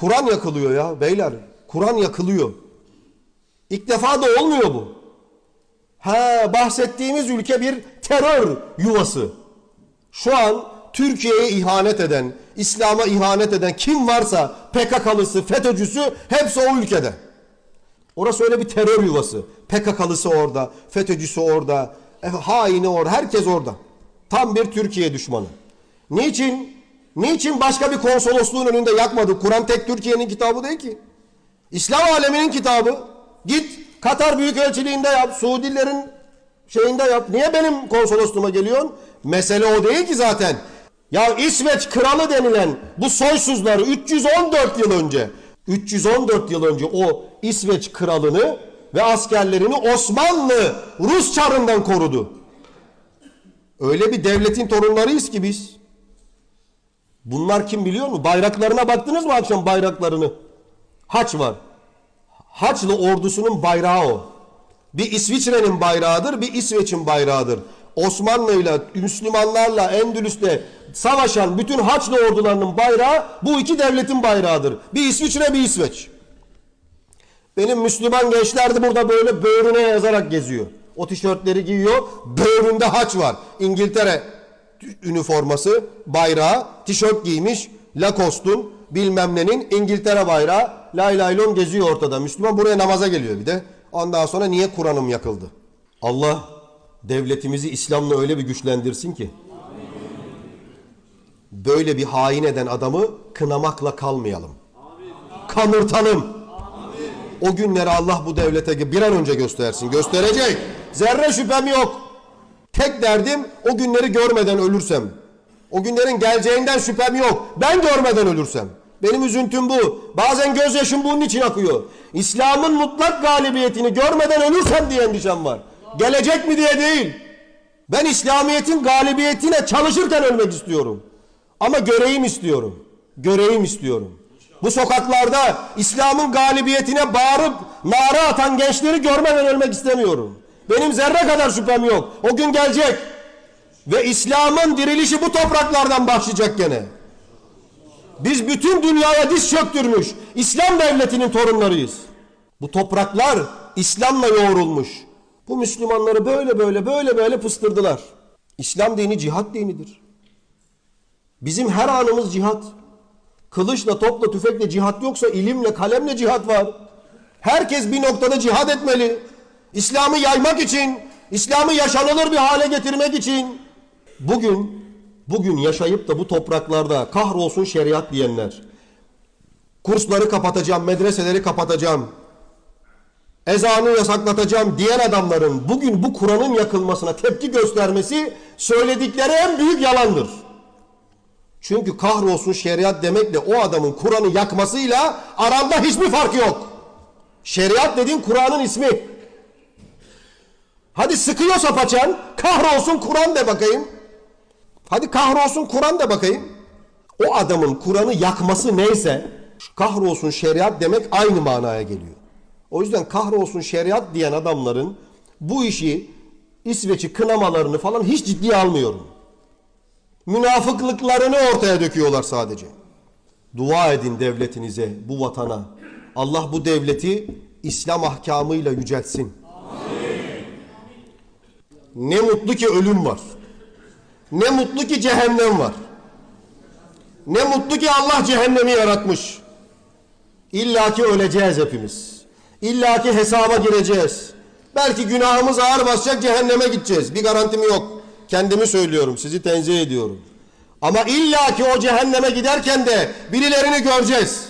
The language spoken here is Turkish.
Kur'an yakılıyor ya beyler. Kur'an yakılıyor. İlk defa da olmuyor bu. Ha bahsettiğimiz ülke bir terör yuvası. Şu an Türkiye'ye ihanet eden, İslam'a ihanet eden kim varsa PKK'lısı, FETÖ'cüsü hepsi o ülkede. Orası öyle bir terör yuvası. PKK'lısı orada, FETÖ'cüsü orada, e, haini orada, herkes orada. Tam bir Türkiye düşmanı. Niçin? Niçin başka bir konsolosluğun önünde yakmadı? Kur'an tek Türkiye'nin kitabı değil ki. İslam aleminin kitabı. Git Katar Büyükelçiliğinde yap, Suudilerin şeyinde yap. Niye benim konsolosluğuma geliyorsun? Mesele o değil ki zaten. Ya İsveç kralı denilen bu soysuzları 314 yıl önce 314 yıl önce o İsveç kralını ve askerlerini Osmanlı Rus çarından korudu. Öyle bir devletin torunlarıyız ki biz. Bunlar kim biliyor mu? Bayraklarına baktınız mı akşam bayraklarını? Haç var. Haçlı ordusunun bayrağı o. Bir İsviçre'nin bayrağıdır, bir İsveç'in bayrağıdır. Osmanlı'yla, Müslümanlarla, Endülüs'te savaşan bütün Haçlı ordularının bayrağı bu iki devletin bayrağıdır. Bir İsviçre, bir İsveç. Benim Müslüman gençler de burada böyle böğrüne yazarak geziyor. O tişörtleri giyiyor, böğründe haç var. İngiltere üniforması, bayrağı, tişört giymiş, Lacoste'un bilmem nenin İngiltere bayrağı, lay lay lom geziyor ortada. Müslüman buraya namaza geliyor bir de. Ondan sonra niye Kur'an'ım yakıldı? Allah devletimizi İslam'la öyle bir güçlendirsin ki. Böyle bir hain eden adamı kınamakla kalmayalım. Kanırtalım. O günleri Allah bu devlete bir an önce göstersin. Gösterecek. Zerre şüphem yok. Tek derdim o günleri görmeden ölürsem. O günlerin geleceğinden şüphem yok. Ben görmeden ölürsem. Benim üzüntüm bu. Bazen gözyaşım bunun için akıyor. İslam'ın mutlak galibiyetini görmeden ölürsem diye endişem var. Gelecek mi diye değil. Ben İslamiyet'in galibiyetine çalışırken ölmek istiyorum. Ama göreyim istiyorum. Göreyim istiyorum. Bu sokaklarda İslam'ın galibiyetine bağırıp nara atan gençleri görmeden ölmek istemiyorum. Benim zerre kadar şüphem yok. O gün gelecek. Ve İslam'ın dirilişi bu topraklardan başlayacak gene. Biz bütün dünyaya diz çöktürmüş İslam devletinin torunlarıyız. Bu topraklar İslam'la yoğrulmuş. Bu Müslümanları böyle böyle böyle böyle pıstırdılar. İslam dini cihat dinidir. Bizim her anımız cihat. Kılıçla, topla, tüfekle cihat yoksa ilimle, kalemle cihat var. Herkes bir noktada cihat etmeli. İslam'ı yaymak için, İslam'ı yaşanılır bir hale getirmek için. Bugün, bugün yaşayıp da bu topraklarda kahrolsun şeriat diyenler, kursları kapatacağım, medreseleri kapatacağım, ezanı yasaklatacağım diyen adamların bugün bu Kur'an'ın yakılmasına tepki göstermesi söyledikleri en büyük yalandır. Çünkü kahrolsun şeriat demekle o adamın Kur'an'ı yakmasıyla aranda hiçbir fark yok. Şeriat dediğin Kur'an'ın ismi. Hadi sıkıyorsa paçan kahrolsun Kur'an de bakayım. Hadi kahrolsun Kur'an de bakayım. O adamın Kur'an'ı yakması neyse kahrolsun şeriat demek aynı manaya geliyor. O yüzden kahrolsun şeriat diyen adamların bu işi İsveç'i kınamalarını falan hiç ciddiye almıyorum. Münafıklıklarını ortaya döküyorlar sadece. Dua edin devletinize, bu vatana. Allah bu devleti İslam ahkamıyla yüceltsin. Ne mutlu ki ölüm var. Ne mutlu ki cehennem var. Ne mutlu ki Allah cehennemi yaratmış. İlla ki öleceğiz hepimiz. İlla ki hesaba gireceğiz. Belki günahımız ağır basacak cehenneme gideceğiz. Bir garantim yok. Kendimi söylüyorum, sizi tenzih ediyorum. Ama illa ki o cehenneme giderken de birilerini göreceğiz.